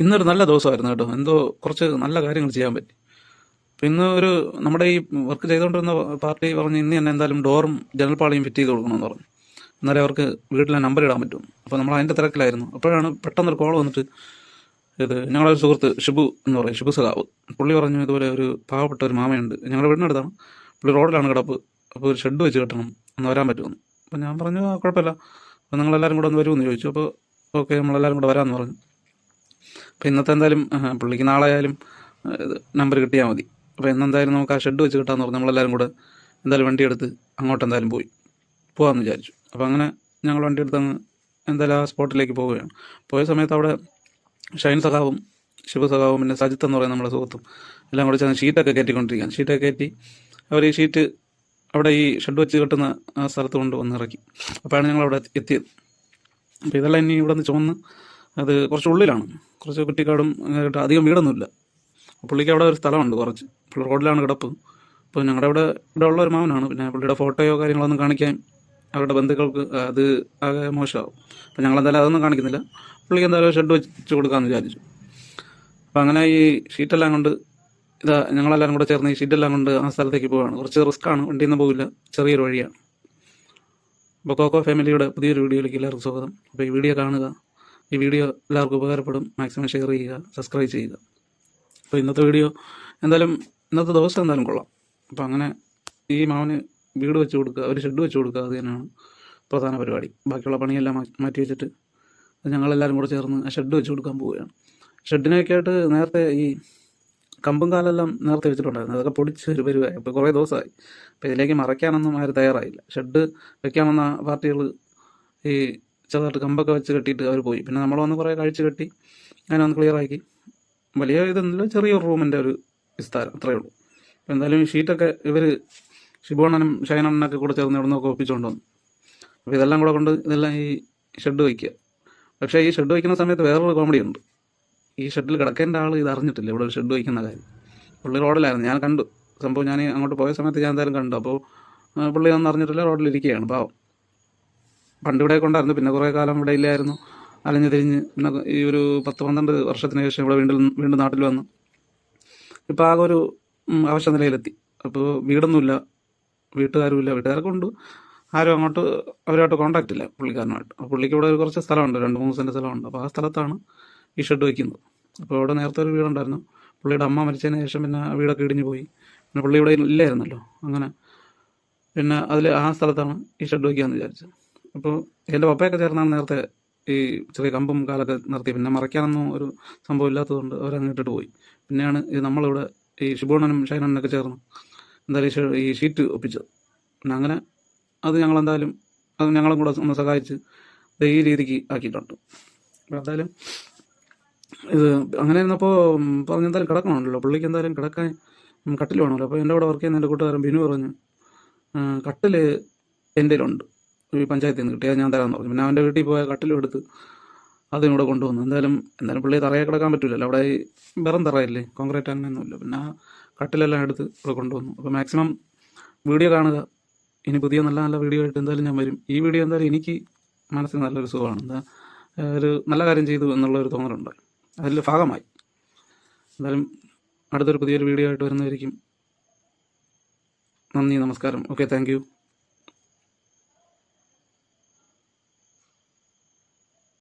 ഇന്നൊരു നല്ല ദിവസമായിരുന്നു കേട്ടോ. എന്തോ കുറച്ച് നല്ല കാര്യങ്ങൾ ചെയ്യാൻ പറ്റി. പിന്നെ ഒരു നമ്മുടെ ഈ വർക്ക് ചെയ്തുകൊണ്ടിരുന്ന പാർട്ടി പറഞ്ഞ് ഇന്ന് തന്നെ എന്തായാലും ഡോറും ജനൽപ്പാളിയും ഫിറ്റ് ചെയ്ത് കൊടുക്കണമെന്ന് പറഞ്ഞു. എന്നാലേ അവർക്ക് വീട്ടിലെ നമ്പർ ഇടാൻ പറ്റും. അപ്പോൾ നമ്മൾ അതിന്റെ തിരക്കിലായിരുന്നു. അപ്പോഴാണ് പെട്ടെന്നൊരു കോൾ വന്നിട്ട് ഇത് ഞങ്ങളൊരു സുഹൃത്ത് ഷിബു എന്ന് പറയും. ഷിബു സഖാവ്. പുള്ളി പറഞ്ഞു ഇതുപോലെ ഒരു പാവപ്പെട്ട ഒരു മാമയുണ്ട്. ഞങ്ങളുടെ വീടിനടുത്താണ് പുള്ളി റോഡിലാണ് കിടപ്പ്. അപ്പോൾ ഒരു ഷെഡ് വെച്ച് കെട്ടണം. ഒന്ന് വരാൻ പറ്റുമെന്ന് അപ്പോൾ ഞാൻ പറഞ്ഞു "ആ, കുഴപ്പമില്ല. അപ്പോൾ നിങ്ങളെല്ലാവരും കൂടെ ഒന്ന് വരുമെന്ന് ചോദിച്ചു. അപ്പോൾ ഓക്കെ നമ്മളെല്ലാവരും കൂടെ വരാമെന്ന് പറഞ്ഞു. അപ്പോൾ ഇന്നത്തെ എന്തായാലും പുള്ളിക്ക് നാളെ ആയാലും നമ്പർ കിട്ടിയാൽ മതി. അപ്പോൾ എന്നെന്തായാലും നമുക്ക് ആ ഷെഡ് വെച്ച് കിട്ടാമെന്ന് പറഞ്ഞു നമ്മളെല്ലാവരും കൂടെ എന്തായാലും വണ്ടി എടുത്ത് അങ്ങോട്ട് എന്തായാലും പോയി. പോകാമെന്ന് വിചാരിച്ചു. അപ്പോൾ അങ്ങനെ ഞങ്ങൾ വണ്ടി എടുത്ത് അങ്ങ് എന്തായാലും ആ സ്പോട്ടിലേക്ക് പോവുകയാണ്. പോയ സമയത്ത് അവിടെ ഷൈൻ സഖാവും ശിവ സഖാവും പിന്നെ സജിത്ത് എന്ന് പറയുന്ന നമ്മുടെ സുഹൃത്തും എല്ലാം കൂടെ ചേർന്ന് ഷീറ്റൊക്കെ കയറ്റിക്കൊണ്ടിരിക്കുകയാണ്. ഷീറ്റൊക്കെ കയറ്റി അവർ ഈ ഷീറ്റ് അവിടെ ഈ ഷെഡ് വെച്ച് കെട്ടുന്ന ആ സ്ഥലത്ത് കൊണ്ട് വന്ന് ഇറക്കി. അപ്പോഴാണ് ഞങ്ങൾ അവിടെ എത്തിയത്. അപ്പോൾ ഇതെല്ലാം ഇനി ഇവിടെ നിന്ന് ചുമന്ന് അത് കുറച്ച് ഉള്ളിലാണ്. കുറച്ച് കുറ്റിക്കാടും ആയിട്ട് അധികം വീടൊന്നുമില്ല. പുള്ളിക്ക് അവിടെ ഒരു സ്ഥലമുണ്ട് കുറച്ച്. പുള്ളി റോഡിലാണ് കിടപ്പ്. അപ്പോൾ ഞങ്ങളുടെ അവിടെ ഇവിടെ ഉള്ള ഒരു മാവനാണ് പിന്നെ പുള്ളിയുടെ ഫോട്ടോയോ കാര്യങ്ങളൊന്നും കാണിക്കാൻ അവരുടെ ബന്ധുക്കൾക്ക് അത് ആകെ മോശമാവും. അപ്പോൾ ഞങ്ങളെന്തായാലും അതൊന്നും കാണിക്കുന്നില്ല. പുള്ളിക്ക് എന്തായാലും ഷെഡ് വെച്ച് കൊടുക്കാമെന്ന് വിചാരിച്ചു. അപ്പോൾ അങ്ങനെ ഈ ഷീറ്റെല്ലാം കൊണ്ട് ഇതാ ഞങ്ങളെല്ലാവരും കൂടെ ചേർന്ന് ഈ ഷീറ്റെല്ലാം കൊണ്ട് ആ സ്ഥലത്തേക്ക് പോവുകയാണ് കുറച്ച് റിസ്ക്കാണ് വണ്ടിയിൽ നിന്ന് പോകില്ല ചെറിയൊരു വഴിയാണ്. അപ്പോൾ കോക്കോ ഫാമിലിയുടെ പുതിയൊരു വീഡിയോയിലേക്ക് എല്ലാവർക്കും സ്വാഗതം. അപ്പോൾ ഈ വീഡിയോ കാണുക. ഈ വീഡിയോ എല്ലാവർക്കും ഉപകാരപ്പെടും. മാക്സിമം ഷെയർ ചെയ്യുക സബ്സ്ക്രൈബ് ചെയ്യുക. അപ്പോൾ ഇന്നത്തെ വീഡിയോ എന്തായാലും ഇന്നത്തെ ദിവസം എന്തായാലും കൊള്ളാം. അപ്പോൾ അങ്ങനെ ഈ മാവന് വീട് വെച്ച് കൊടുക്കുക ഒരു ഷെഡ് വെച്ച് കൊടുക്കുക അത് തന്നെയാണ് പ്രധാന പരിപാടി. ബാക്കിയുള്ള പണിയെല്ലാം മാറ്റി വെച്ചിട്ട് ഞങ്ങളെല്ലാവരും കൂടെ ചേർന്ന് ആ ഷെഡ് വെച്ച് കൊടുക്കാൻ പോവുകയാണ്. ഷെഡിനൊക്കെ ആയിട്ട് നേരത്തെ ഈ കമ്പും കാലെല്ലാം നേരത്തെ വെച്ചിട്ടുണ്ടായിരുന്നു. അതൊക്കെ പൊടിച്ച് ഒരു പരിവായി അപ്പോൾ കുറേ ദിവസമായി. അപ്പോൾ ഇതിലേക്ക് മറയ്ക്കാനൊന്നും ആരും തയ്യാറായില്ല. ഷെഡ് വെക്കാമെന്ന പാർട്ടികൾ ഈ ചെറുതായിട്ട് കമ്പൊക്കെ വെച്ച് കെട്ടിയിട്ട് അവർ പോയി. പിന്നെ നമ്മൾ വന്ന് കുറേ കഴിച്ച് കെട്ടി അങ്ങനെ ഒന്ന് ക്ലിയർ ആക്കി. വലിയ ഇതൊന്നുമില്ല ചെറിയൊരു റൂമിന്റെ ഒരു വിസ്താരം അത്രയേ ഉള്ളൂ. അപ്പോൾ എന്തായാലും ഈ ഷീറ്റൊക്കെ ഇവർ ഷിബോണനും ഷൈനണ്ണനൊക്കെ കൂടെ ചേർന്ന് ഇവിടെ നിന്നൊക്കെ ഒപ്പിച്ചുകൊണ്ട് വന്നു. അപ്പോൾ ഇതെല്ലാം കൂടെ കൊണ്ട് ഇതെല്ലാം ഈ ഷെഡ് വയ്ക്കുക. പക്ഷേ ഈ ഷെഡ് വയ്ക്കുന്ന സമയത്ത് വേറൊരു കോമഡി ഉണ്ട്. ഈ ഷെഡിൽ കിടക്കേണ്ട ആൾ ഇത് അറിഞ്ഞിട്ടില്ല ഇവിടെ ഒരു ഷെഡ് വയ്ക്കുന്ന കാര്യം. പുള്ളി റോഡിലായിരുന്നു ഞാൻ കണ്ടു. സംഭവം ഞാൻ അങ്ങോട്ട് പോയ സമയത്ത് ഞാൻ എന്തായാലും കണ്ടു. അപ്പോൾ പുള്ളി ഒന്നും അറിഞ്ഞിട്ടില്ല റോഡിലിരിക്കുകയാണ് പാവം. പണ്ട് ഇവിടെ കൊണ്ടായിരുന്നു പിന്നെ കുറേ കാലം ഇവിടെ ഇല്ലായിരുന്നു. അലഞ്ഞു തിരിഞ്ഞ് പിന്നെ ഈ ഒരു പത്ത് പന്ത്രണ്ട് വർഷത്തിന് ശേഷം ഇവിടെ വീണ്ടും വീണ്ടും നാട്ടിൽ വന്നു. ഇപ്പോൾ ആകെ ഒരു അവശ നിലയിലെത്തി. അപ്പോൾ വീടൊന്നുമില്ല വീട്ടുകാരുമില്ല വീട്ടുകാരൊക്കെ ഉണ്ട്. ആരും അങ്ങോട്ട് അവരുമായിട്ട് കോൺടാക്റ്റ് ഇല്ല പുള്ളിക്കാരനുമായിട്ട്. അപ്പോൾ പുള്ളിക്ക് ഇവിടെ ഒരു കുറച്ച് സ്ഥലമുണ്ട് രണ്ട് മൂന്ന് സെന്റ് സ്ഥലമുണ്ട്. അപ്പോൾ ആ സ്ഥലത്താണ് ഈ ഷെഡ് വയ്ക്കുന്നത് അപ്പോൾ അവിടെ നേരത്തെ ഒരു വീടുണ്ടായിരുന്നു. പുള്ളിയുടെ അമ്മ മരിച്ചതിന് ശേഷം പിന്നെ ആ വീടൊക്കെ ഇടിഞ്ഞു പോയി. പിന്നെ പുള്ളി ഇവിടെ ഇല്ലായിരുന്നല്ലോ അങ്ങനെ. പിന്നെ അതിൽ ആ സ്ഥലത്താണ് ഈ ഷെഡ് വയ്ക്കാമെന്ന് വിചാരിച്ചത്. അപ്പോൾ എന്റെ പപ്പയൊക്കെ ചേർന്നാണ് നേരത്തെ ഈ ചെറിയ കമ്പും കാലൊക്കെ നിർത്തി. പിന്നെ മറയ്ക്കാനൊന്നും ഒരു സംഭവം ഇല്ലാത്തതുകൊണ്ട് അവരങ്ങ് ഇട്ടിട്ട് പോയി. പിന്നെയാണ് ഇത് നമ്മളിവിടെ ഈ ഷിബോണനും ഷൈനനൊക്കെ ചേർന്ന് എന്തായാലും ഈ ഷീറ്റ് ഒപ്പിച്ചത്. പിന്നെ അങ്ങനെ അത് ഞങ്ങളെന്തായാലും അത് ഞങ്ങളും കൂടെ ഒന്ന് സഹായിച്ച് ഈ രീതിക്ക് ആക്കിയിട്ടുണ്ട്. അപ്പോൾ എന്തായാലും ഇത് അങ്ങനെ ഇരുന്നപ്പോൾ പറഞ്ഞ് എന്തായാലും കിടക്കണമല്ലോ. പുള്ളിക്ക് എന്തായാലും കിടക്കാൻ കട്ടിൽ വേണമല്ലോ. അപ്പോൾ എന്റെ കൂടെ വർക്ക് ചെയ്യുന്ന എന്റെ കൂട്ടുകാരൻ ബിനു പറഞ്ഞു "ആ, കട്ടിൽ എന്റെ ഉണ്ട് ഈ പഞ്ചായത്തിൽ നിന്ന് കിട്ടിയാൽ ഞാൻ തരാമെന്ന് പറഞ്ഞു. പിന്നെ അവന്റെ വീട്ടിൽ പോയ കട്ടിലും എടുത്ത് അതും ഇവിടെ കൊണ്ടുവന്നു. എന്തായാലും എന്തായാലും പുള്ളി തറയെ കിടക്കാൻ പറ്റില്ലല്ലോ അവിടെ വെറും തറയല്ലേ? കോൺക്രീറ്റ് അങ്ങനെയൊന്നുമില്ല പിന്നെ ആ കട്ടിലെല്ലാം എടുത്ത് ഇവിടെ കൊണ്ടുവന്നു. അപ്പോൾ മാക്സിമം വീഡിയോ കാണുക. ഇനി പുതിയ നല്ല നല്ല വീഡിയോ ആയിട്ട് എന്തായാലും ഞാൻ വരും. ഈ വീഡിയോ എന്തായാലും എനിക്ക് മനസ്സിന് നല്ലൊരു സുഖമാണ്. എന്താ ഒരു നല്ല കാര്യം ചെയ്തു എന്നുള്ളൊരു തോന്നലുണ്ട്. അതിൽ ഭാഗമായി. എന്തായാലും അടുത്തൊരു പുതിയൊരു വീഡിയോ ആയിട്ട് വരുന്നതായിരിക്കും. നന്ദി നമസ്കാരം. Okay thank